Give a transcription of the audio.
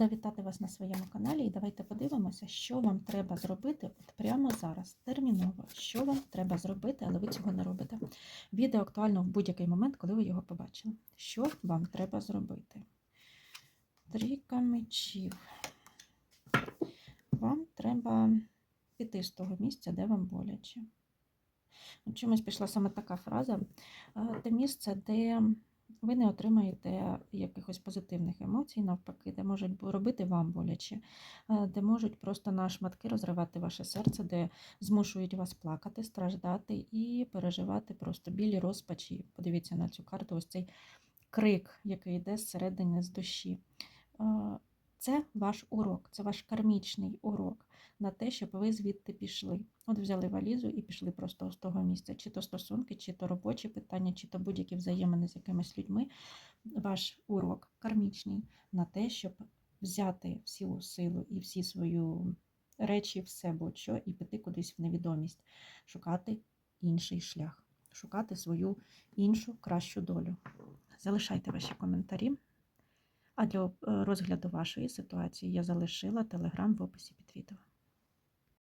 Рада вітати вас на своєму каналі і давайте подивимося, що вам треба зробити от прямо зараз, терміново, що вам треба зробити, але ви цього не робите. Відео актуально в будь-який момент, коли ви його побачили. Що вам треба зробити? Трійка мечів. Вам треба піти з того місця, де вам боляче. Чомусь пішла саме така фраза. Е, Те місце, де ви не отримаєте якихось позитивних емоцій, навпаки, де можуть робити вам боляче, е, де можуть просто на шматки розривати ваше серце, де змушують вас плакати, страждати і переживати просто білі розпачі. Подивіться на цю карту, ось цей крик, який йде зсередини з душі. Е, Це ваш урок, це ваш кармічний урок на те, щоб ви звідти пішли. От взяли валізу і пішли просто з того місця, чи то стосунки, чи то робочі питання, чи то будь-які взаємини з якимись людьми. Ваш урок кармічний на те, щоб взяти всю силу і всі свою речі, все будь-що, і піти кудись в невідомість, шукати інший шлях, шукати свою іншу кращу долю. Залишайте ваші коментарі. А для е, розгляду вашої ситуації я залишила телеграм в описі під відео.